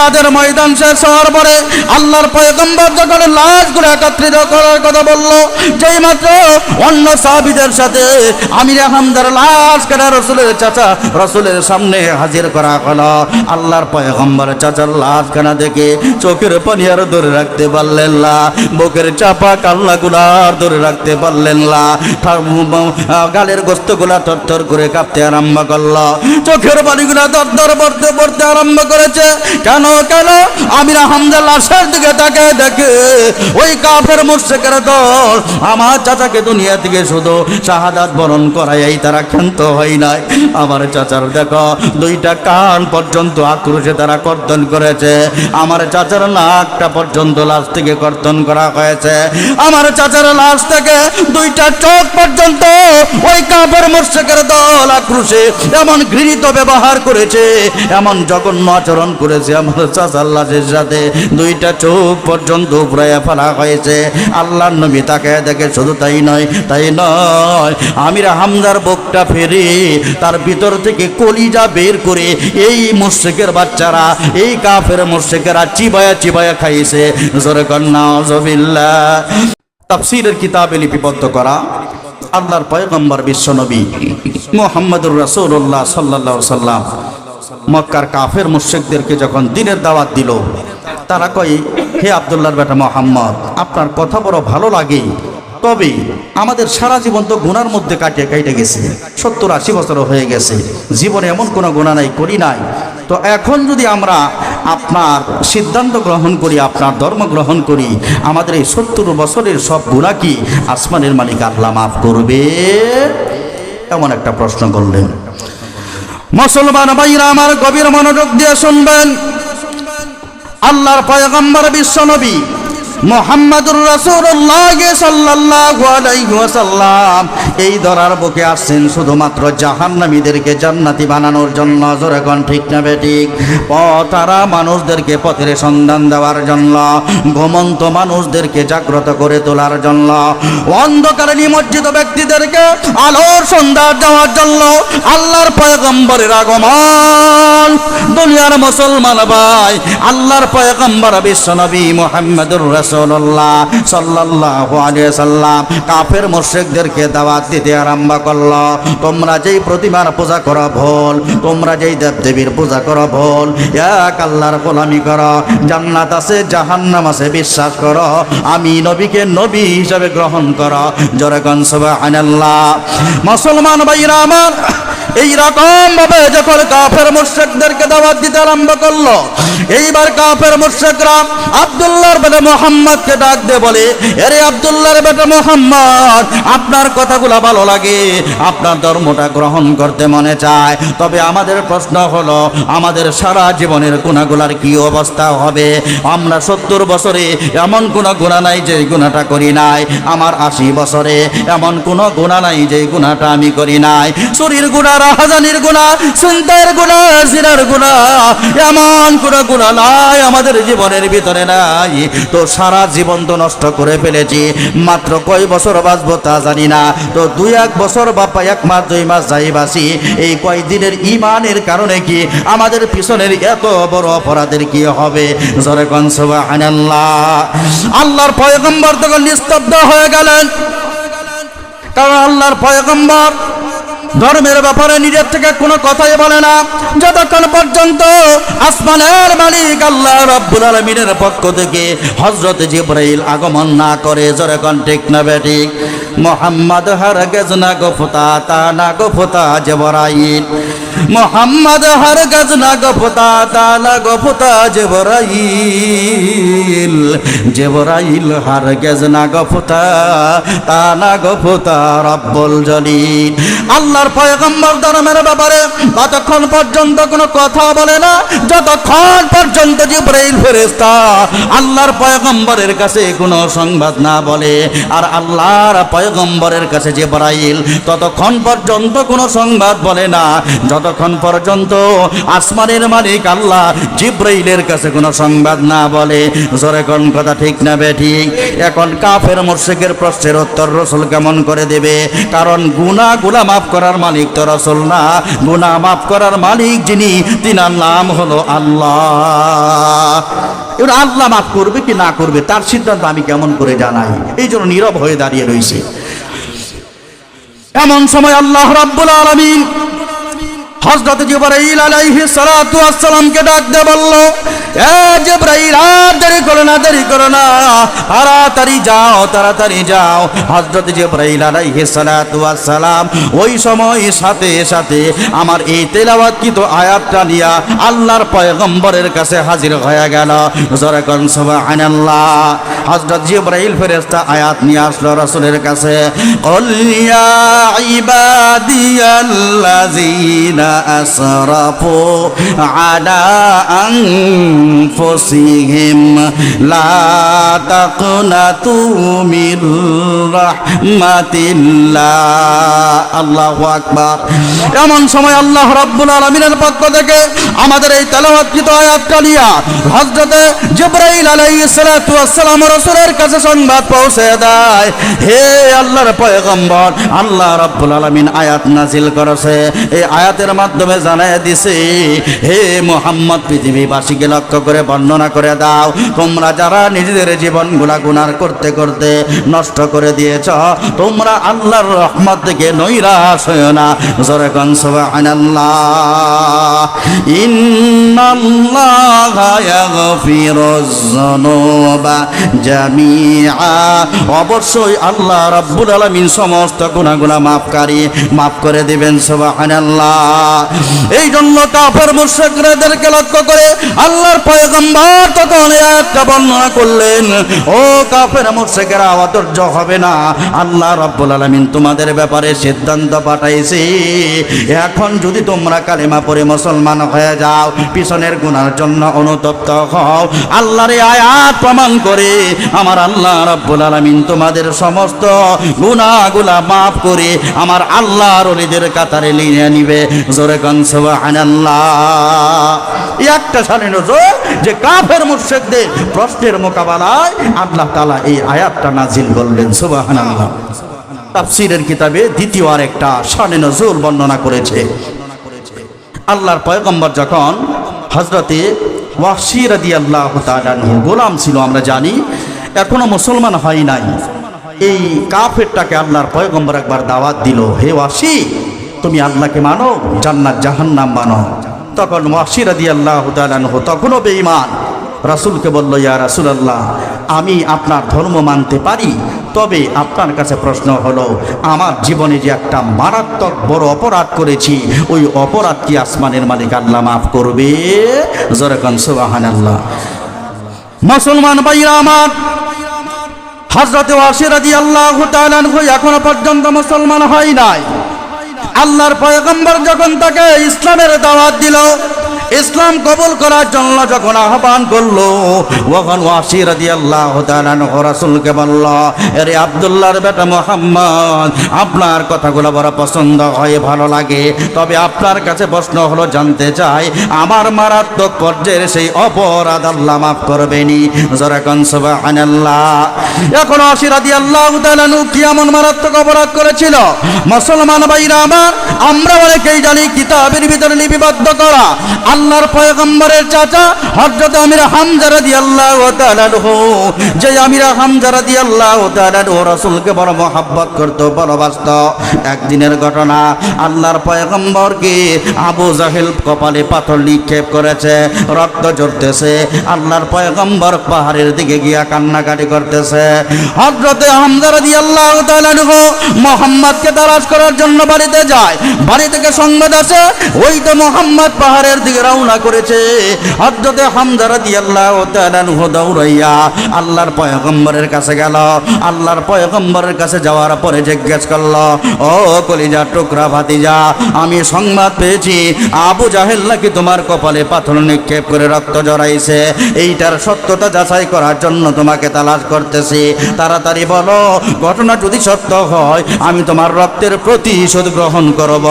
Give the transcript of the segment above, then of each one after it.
জিহাদের ময়দান শেষ হওয়ার পরে আল্লাহর পয়গম্বর যখন লাশগুলো একত্রিত করার কথা বলল, যেই মাত্র অন্য সাহাবিদের সাথে আমির হামদার লাশ কেনা রসুলের চাচা রসুলের সামনে হাজির করা হলো। আল্লাহর পয়গম্বর চাচার লাশ কেনা দেখে চোখের পানি আর ধরে রাখতে পারলেন না, বুকের চাপা কাল্লাগুলা আর ধরে রাখতে পারলেন না। গালের গোস্তগুলা থরথর করে কাঁপতে আরম্ভ করল। চোখের পানিগুলা দর পড়তে পড়তে আরম্ভ করেছে। কেন কেন? আমিরা হামজা লাশের দিকে তাকে দেখে, ওই কাফের মুর্শেকের দল আমার চাচাকে দুনিয়া থেকে শুধু শাহাদাত বরণ করাই তারা ক্ষান্ত হয় নাই। আমার চাচার দেখো, দুইটা কান পর্যন্ত আক্রোশে তারা কর্তন করেছে। আমার চাচার নাকটা পর্যন্ত লাশ থেকে কর্তন করা হয়েছে। আমার চাচার লাশ থেকে দুইটা চোখ পর্যন্ত ওই কাপের মোর্শেকের দল আক্রোশে, এমন ঘৃণিত ব্যবহার করেছে, এমন জঘন্য আচরণ করেছে আমার চাচার সাথে দুইটা চোখ পর্যন্ত উপরে ফেলা হয়েছে। আল্লাহর নবী তাকে দেখে শুধু তাই নয় তাই নয়, আমির হামদার বুকটা ফেরে, তার ভিতর থেকে কলিজা বের করে এই মুর্শেকের বাচ্চারা, এই কাফের মুর্শেকেরা চিবায়া চিবায়া খাইছে। জোরে কন্যা জবিল্লা তাফসিরের কিতাবে লিপিবদ্ধ করা। আল্লাহর পয়গম্বর বিশ্বনবী মোহাম্মদুর রাসূলুল্লাহ সাল্লাল্লাহু সাল্লাম মক্কার কাফের মুর্শেকদেরকে যখন দিনের দাওয়াত দিল, তারা কয়, হে আবদুল্লাহর বেটা মোহাম্মদ, আপনার কথা বড় ভালো লাগে। তবে আমাদের সারা জীবন তো গুনার মধ্যে কাটিয়ে কাটে গেছে। সত্তর আশি বছর হয়ে গেছে। জীবনে এমন কোনো গুণা নাই, করি নাই। তো এখন যদি আমরা আপনার সিদ্ধান্ত গ্রহণ করি, আপনার ধর্ম গ্রহণ করি, আমাদের এই সত্তর বছরের সব গুণা কি আসমানের মালিক আল্লাহ মাফ করবে? এমন একটা প্রশ্ন করলেন। মুসলমান ভাইরা, আমার গভীর মনোযোগ দিয়ে শুনবেন। আল্লাহর পয়গম্বর বিশ্বনবী মোহাম্মদুর রাসূলুল্লাহ সাল্লাল্লাহু আলাইহি ওয়াসাল্লাম। এই ধরার বুকে আসছেন শুধুমাত্র জাহান্নামীদেরকে জান্নাতি বানানোর জন্য, জোরে কোন ঠিক না বেঠিক পথারা মানুষদেরকে পথের সন্ধান দেওয়ার জন্য, ঘুমন্ত মানুষদেরকে জাগ্রত করে তোলার জন্য অন্ধকারে নিমজ্জিত ব্যক্তিদেরকে আলোর সন্ধান দেওয়ার জন্য, আল্লাহর পয়গম্বরের আগমন। দুনিয়ার মুসলমান ভাই, আল্লাহর পয়গম্বর বিশ্বনবী মুহাম্মদুর রাসূলুল্লাহ সাল্লাল্লাহু আলাইহি সাল্লাম কাফের মুশরিকদেরকে দাওয়াত দিতে আরম্ভ করল। তোমরা যেই প্রতিমার পূজা করো ভুল, তোমরা যেই দেবদেবীর পূজা করো ভুল, এক আল্লাহর গোলামি করো, জান্নাত আছে, জাহান্নাম আছে, বিশ্বাস করো, আমি নবীকে নবী হিসাবে গ্রহণ করো। জোরে গন সুবহানাল্লাহ। মুসলমান ভাইরা আমার এই রকম ভাবে যখন কাফের মুর্শেকদেরকে দাওয়াত দিতে আরম্ভ করল, এইবার কাফের মুর্শেকরা আব্দুল্লাহর বেটা মোহাম্মদকে ডাক দে বলে আরে আব্দুল্লাহর বেটা মোহাম্মদ, আপনার কথাগুলো ভালো লাগে, আপনার ধর্মটা গ্রহণ করতে মনে চায়। তবে আমাদের প্রশ্ন হলো, আমাদের সারা জীবনের গুণাগুলার কি অবস্থা হবে? আমরা সত্তর বছরে এমন কোনো গুণা নাই যে গুণাটা করি নাই। আমার আশি বছরে এমন কোনো গুণা নাই যে গুণাটা আমি করি নাই। শরীর গুণা রাহাজানির গুণা চিন্তার গুণা, জিনার গুণা। এমন কোনো গুণা নাই আমাদের জীবনের ভিতরে নাই। তো সারা জীবন তো নষ্ট করে ফেলেছি। মাত্র কয় বছর বাঁচবো তা জানি না। তো দুই এক বছর বাপা এক মাস, দুই মাস যাই বাসি এই কয়দিনের ইমানের কারণে কি আমাদের পিছনের এত বড় অপরাধের কি হবে? আল্লাহর পয়গম্বর তখন নিস্তব্ধ হয়ে গেলেন। কারণ আল্লাহর পয়গম্বর ধর্মের ব্যাপারে নিজের থেকে কোনো কথাই বলে না। যতক্ষণ পর্যন্ত আসমানের মালিক আল্লাহ রব্বুল আলমিনের পক্ষ থেকে হজরত জিব্রাইল আগমন না করে, জোরে ঠিক না বেঠিক মোহাম্মদ হার গেজ না গোফতা তা না গোফতা জবরাইল। মোহাম্মদ হার গেজ না গোফতা তা না গোফতা জবরাইল। জবরাইল হার গেজ না গোফতা তা না গোফতা রব্বুল জলিল। আল্লাহর পয়গম্বর ধর্মের ব্যাপারে ততক্ষণ পর্যন্ত কোনো কথা বলে না, যতক্ষণ পর্যন্ত জিব্রাইল ফেরেশতা আল্লাহর পয়গম্বরের কাছে কোনো সংবাদ না বলে, আর আল্লাহর পয়গম্বর পয়গম্বরের কাছে যে বরাইল ততক্ষণ পর্যন্ত কোনো সংবাদ বলে না। যতক্ষণ পর্যন্ত আসমানের মালিক আল্লাহ জিব্রাইলের কাছে কোনো সংবাদ না বলে। জোরে কোন কথা ঠিক না বে ঠিক? এখন কাফের মোর্শেকের প্রশ্নের উত্তর রসুল কেমন করে দেবে? কারণ গুনা গুলা মাফ করার মালিক তো রসুল না। গুনা মাফ করার মালিক যিনি, তিনার নাম হলো আল্লাহ। এবার আল্লাহ মাফ করবে কি না করবে, তার সিদ্ধান্ত আমি কেমন করে জানাই? এই জন্য নীরব হয়ে দাঁড়িয়ে রয়েছে। এমন সময় আল্লাহ রাব্বুল আলামিন হযরত জিবরাইল আলাইহিস সালাতু ওয়াসসালামকে ডাক দিয়ে বলল, এ জিবরাইল আর দেরি করো না, দেরি করো না। তাড়াতাড়ি যাও তাড়াতাড়ি যাও। হযরত জিবরাইল আলাইহিস সালাতু ওয়াসসালাম ওই সময় সাথে সাথে আমার এই তেলাওয়াতকৃত আয়াতটা নিয়া আল্লাহর পয়গম্বরের কাছে হাজির হয়ে গেল। জোরে কোন, সুবহানাল্লাহ। হজরত জিব্রাইল ফেরেস্তা আয়াত নিয়ে আসলো রাসুলের কাছে এমন সময় আল্লাহ রাব্বুল আলামিনের পক্ষ থেকে আমাদের এই তেলাওয়াতকৃত আয়াত কালিয়া হযরতে জিব্রাইল আলাইহিস সালাতু ওয়াস সালামের রাসূলের কাছে সংবাদ পৌঁছে দেয়। হে আল্লাহর পয়গম্বর, আল্লাহ রাব্বুল আলামিন আয়াত নাজিল করেছে। এই আয়াতের মাধ্যমে জানায় দিছে, হে মোহাম্মদ, পৃথিবীবাসীকে লক্ষ্য করে বর্ণনা করে দাও। তোমরা যারা নিজেদের জীবনগুলা গুনার করতে করতে নষ্ট করে দিয়েছ, তোমরা আল্লাহর রহমত থেকে নৈরাশ হয়েও না। জোরে সুবহানাল্লাহ। জামিআ। অবশ্যই আল্লাহ রাব্বুল আলামিন সমস্ত গুনাহগুলো মাফকারী মাফ করে দিবেন, সুবহানাল্লাহ। এই জন্য কাফের মুশরিকদেরকে লক্ষ্য করে আল্লাহর পয়গম্বর তখন আয়াতটা বর্ণনা করলেন, ও কাফের মুশরিকেরা, অধৈর্য হবে না। আল্লাহ রাব্বুল আলামিন তোমাদের ব্যাপারে সিদ্ধান্ত পাঠাইছে। এখন যদি তোমরা কালেমা পড়ে মুসলমান হয়ে যাও, পিছনের গুনার জন্য অনুতপ্ত হও। আল্লাহর আয়াত প্রমাণ করে আমার আল্লাহ রাব্বুল আলামিন তোমাদের সমস্ত গুনাহগুলা মাফ করে আমার আল্লাহর ওলিদের কাতারে নিয়ে নিবে। জোরে কান, সুবহানাল্লাহ। একটা সালে নজর যে কাফের মুশরিকদের প্রশ্নের মোকাবেলায় আল্লাহ তাআলা এই আয়াতটা নাজিল করলেন, সুবহানাল্লাহ। তাফসিরের কিতাবে দ্বিতীয় আর একটা শানে নজরুল বর্ণনা করেছে। আল্লাহর পয়গম্বর যখন হজরতে ওয়াসির আদি আল্লাহ গোলাম ছিল, আমরা জানি। এখনও মুসলমান হয় নাই। এই কাফেরটাকে আল্লাহর পয়গম্বর একবার দাওয়াত দিল, হে ওয়াসি, তুমি আল্লাহকে মানো, জান্নাত জাহান্নাম মানো। তখন ওয়াসি রাদি আল্লাহ তখনও বেঈমান। রাসূলকে বলল, ইয়া রাসূলুল্লাহ, আমি আপনার ধর্ম মানতে পারি, তবে আপনার কাছে প্রশ্ন হলো, আমার জীবনে যে একটা মারাত্মক বড় অপরাধ করেছি, ওই অপরাধ কি আসমানের মালিক আল্লাহ মাফ করবে? জোরেকান সুবাহান আল্লাহ মুসলমান ভাইরা আমার হজরতে ওয়াসিরাদি আল্লাহ এখনও পর্যন্ত মুসলমান হয় নাই। আল্লাহর পয়গম্বর যখন তাকে ইসলামের দাওয়াত দিল ইসলাম কবুল করার জন্য যখন আহ্বান করল ওখন আল্লাহ রাসুলকে বলল, আরে আবদুল্লাহর বেটা মোহাম্মদ, আপনার কথাগুলো বড় পছন্দ হয়, ভালো লাগে। তবে আপনার কাছে প্রশ্ন হলো, জানতে চাই, আমার মারাত্মক পর্যায়ের সেই অপরাধ আল্লাহ মাফ করবেনি এখন ওয়াসির রাদি আল্লাহ কি এমন মারাত্মক অপরাধ করেছিল? মুসলমান ভাইরা আমার, আমরা অনেকেই জানি কিতাবের ভিতরে লিপিবদ্ধ করা। আল্লাহর পয়গম্বরের চাচা হযরত আমির হামজা রাদিয়াল্লাহু তাআলা যে আমির হামজা রাদিয়াল্লাহু তাআলা রাসূলকে বড় মহব্বত করত, ভালোবাসত। একদিনের ঘটনা, আল্লাহর পয়গম্বরকে আবু জাহেল কপালে পাথর নিক্ষেপ করেছে, রক্ত ঝরতেছে। আল্লাহর পয়গম্বর পাহাড়ের দিকে গিয়া কান্নাকাটি করতেছে। হযরতে হামজা রাদিয়াল্লাহু তাআলা মোহাম্মদকে তালাশ করার জন্য বাড়িতে যায়। বাড়ি থেকে সংবাদ আসে ওই তো মোহাম্মদ পাহাড়ের দিকে রওনা করেছে। হযরতে হামজা রাদিয়াল্লাহু তাআলা আনহু দৌড়াইয়া আল্লাহর পয়গম্বরের কাছে গেল। আল্লাহর পয়গম্বরের কাছে যাওয়ার পরে জিজ্ঞেস করল, ও কলিজা টুকরা ভাতিজা, আমি সংবাদ পেয়েছি, আবু জাহেল নাকি তোমার কপালে পাথর নিক্ষেপ করে রক্ত জড়াইছে? এইটার সত্যতা যাচাই করার জন্য তোমাকে তালাশ করতেছি। তাড়াতাড়ি বলো, ঘটনা যদি সত্য হয়, আমি তোমার রক্তের প্রতিশোধ গ্রহণ করব।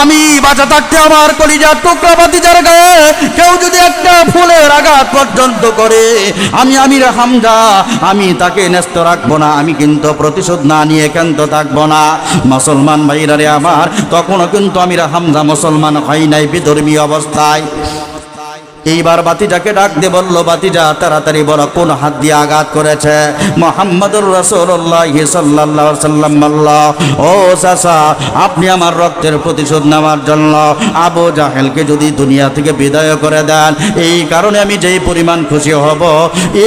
আমি বাঁচা থাকতে আমার কলিজার টুকরা ভাতিজার গায়ে কেউ যদি একটা ফুলের আঘাত পর্যন্ত করে, আমি আমির হামজা, আমি তাকে ন্যস্ত রাখব না, আমি কিন্তু প্রতিশোধ না নিয়ে কেন্ত থাকব না। মুসলমান ভাইরা রে আমার, তখনও কিন্তু আমির হামজা মুসলমান হয় নাই বিধর্মী অবস্থায়। এইবার বাতিটাকে ডাক দিয়ে বলল বাতিজা তাড়াতাড়ি বড় কোন হাত দিয়ে আঘাত করেছে? মোহাম্মদুর রসুল্লাহ সাল্লাহ সাল্লাম ও চাচা, আপনি আমার রক্তের প্রতিশোধ নেওয়ার জন্য আবু জাহেলকে যদি দুনিয়া থেকে বিদায় করে দেন, এই কারণে আমি যেই পরিমাণ খুশি হব,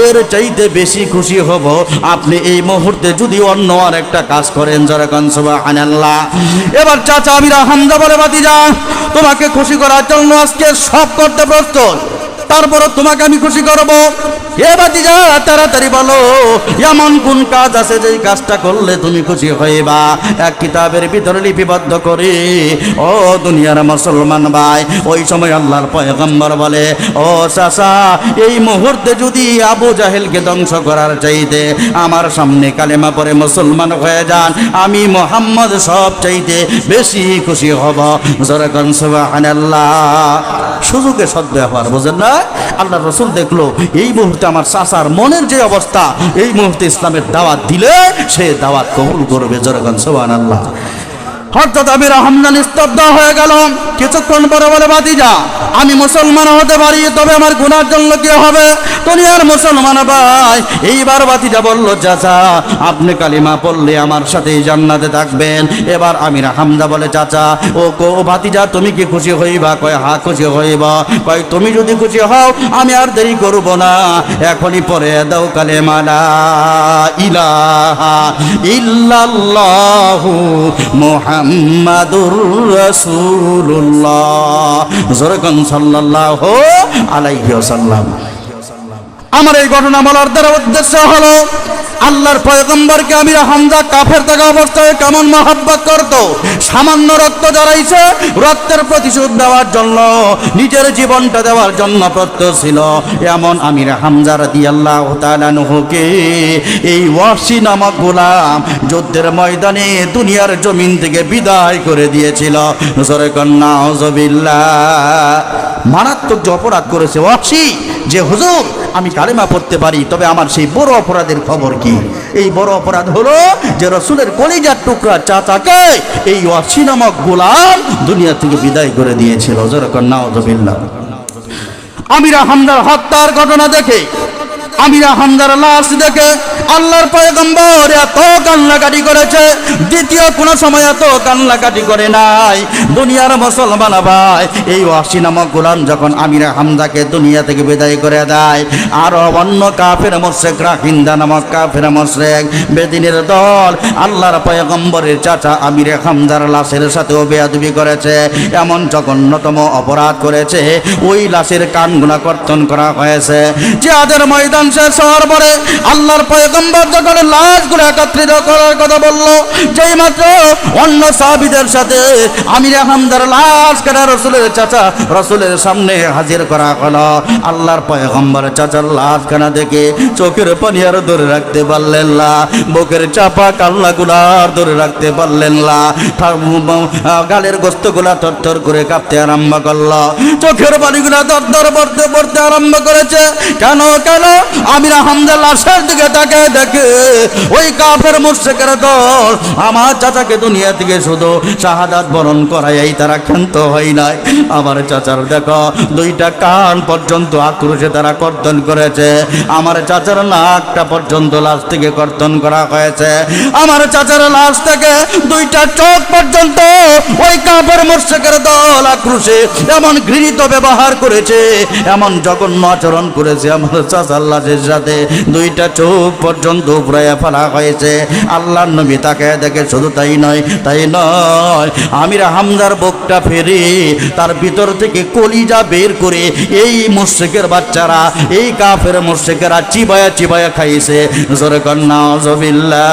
এর চাইতে বেশি খুশি হব, আপনি এই মুহূর্তে যদি অন্য আর একটা কাজ করেন যেরকম সুবহানাল্লাহ। এবার চাচা আমিরা হামজা বলে, বাতিজা, তোমাকে খুশি করার জন্য আজকে সব করতে প্রস্তুত। তারপরও তোমাকে আমি খুশি করব। এ বাতিজা, তাড়াতাড়ি বলো, এমন কোন কাজ আছে যেই কাজটা করলে তুমি খুশি হইবা? এক কিতাবের ভিতরে লিপিবদ্ধ করে। ও দুনিয়ার মুসলমান ভাই, ওই সময় আল্লাহর পয়গম্বর বলে, ও চাচা, এই মুহূর্তে যদি আবু জাহেলকে ধ্বংস করার চাইতে আমার সামনে কালেমা পরে মুসলমান হয়ে যান, আমি মোহাম্মদ সব চাইতে বেশি খুশি হব। জোরকন সুবহানাল্লাহ। সুযোগে সদ্ব্যবহার বোঝেন না? আল্লাহ রসুল দেখল, এই মুহূর্তে আমার চাচার মনের যে অবস্থা, এই মুহূর্তে ইসলামের দাওয়াত দিলে সে দাওয়াত কবুল করবে জোরকন সুবহানাল্লাহ। হঠাৎ আমির হামদান স্তব্ধ হয়ে গেল। কিছুক্ষণ পরে বলে বাতিজা আমি মুসলমান হতে পারি, তবে আমার গুনার জন্য কি হবে? দুনিয়ার মুসলমান ভাই, এইবার বাতিজা বলল, চাচা, আপনি কালিমা পড়লে আমার সাথে জান্নাতে থাকবেন। এবার আমির হামদা বলে, চাচা, ও কো ভাতিজা, তুমি কি খুশি হইবা? কয়, হা, খুশি হইবা। কয়, তুমি যদি খুশি হও, আমি আর দেরি করব না। এখনই পরে দাও কালেমা, লা ইলাহা ইল্লাল্লাহু মুহাম্মাদুর রাসূলুল্লাহ। আলাইহি ওয়াসাল্লাম। আমার এই ঘটনা বলার দ্বারা উদ্দেশ্য হলো আল্লাহর পয়গম্বরকে আমি হামজা কাফের থাকা অবস্থায় কেমন মহাব্বত করত? সামান্য রক্ত জড়াইছে রক্তের প্রতিশোধ দেওয়ার জন্য, নিজের জীবনটা দেওয়ার জন্য প্রত্য ছিল। এমন আমির হামজা রাদি আল্লাহ তালানহুকে এই ওয়াসি নামক গোলাম যুদ্ধের ময়দানে দুনিয়ার জমিন থেকে বিদায় করে দিয়েছিল। সরে কন্যা মারাত্মক যে অপরাধ করেছে, অসি, যে হুজুর, আমি কালেমা পড়তে পারি, তবে আমার সেই বড় অপরাধের খবর কি? এই বড় অপরাধ হলো যে রসুলের কলিজার টুকরা চাচাকে এই অসি নামক গোলাম দুনিয়া থেকে বিদায় করে দিয়েছিল। যেরকম নাওজবিল্লা আমিরা হামদার হত্যার ঘটনা দেখে আমিরা হামদার লাশ দেখে আল্লাহর পয়গম্বর এত কান্নাকাটি করেছে, দ্বিতীয় কোনো সময় এত কান্নাকাটি করে নাই। দুনিয়ার মুসলমান ভাই, এই ওয়াসি নামক গোলাম যখন আমিরা হামদাকে দুনিয়া থেকে বিদায় করে দেয়, আর অন্য কাফের মোশেকরা হিন্দা নামক কাফের মোশেক বেদিনের দল, আল্লাহর পয়গম্বরের চাচা আমিরে হামদার লাশের সাথেও বেয়াদবি করেছে, এমন জঘন্যতম অপরাধ করেছে, ওই লাশের কানগুলা কর্তন করা হয়েছে। জিহাদের ময়দান শেষ হওয়ার পরে আল্লাহর পয়গম্বর যখন লাশগুলো একত্রিত করার কথা বলল, যেই মাত্র অন্য সাহাবিদের সাথে আমির হামদার লাশ কাটা রসুলের চাচা রসুলের সামনে হাজির করা হলো। আল্লাহর পয়গম্বর চাচার লাশ খানা দেখে চোখের পানি আর ধরে রাখতে পারলেন না, বুকের চাপা কাল্লাগুলা আর ধরে রাখতে পারলেন না। গালের গোস্তগুলা থরথর করে কাঁপতে আরম্ভ করল। চোখের পানিগুলা দর দর পড়তে পড়তে আরম্ভ করেছে। কেন কেন? আমির হামদা লাশের দিকে তাকে দেখে, ওই কাফের মুর্শেকের দল আমার চাচাকে দুনিয়া থেকে শুধু শাহাদাত বরণ করাই তারা ক্ষান্ত হয় নাই। আমার চাচার দেখো, দুইটা কান পর্যন্ত আক্রোশে তারা কর্তন করেছে। আমার চাচার নাকটা পর্যন্ত লাশ থেকে কর্তন করা হয়েছে। আমার চাচার লাশ থেকে দুইটা চোখ পর্যন্ত ওই কাপড় মোর্শেকের দল আক্রোশে, এমন ঘৃণিত ব্যবহার করেছে, এমন জঘন্য আচরণ করেছে আমার চাচার লাশে সাথে। দুইটা চোখ পর্যন্ত উপরে ফেলা হয়েছে। আল্লাহ নবী তাকে দেখে শুধু তাই নয় তাই নয়, আমির হামদার বুকটা ফেরে, তার ভিতর থেকে কলিজা বের করে এই মুশ্রিকের বাচ্চারা, এই কাফের মুশ্রিকেরা চিবায়া চিবায়া খাইছে। জোরে কন্যা জবিল্লা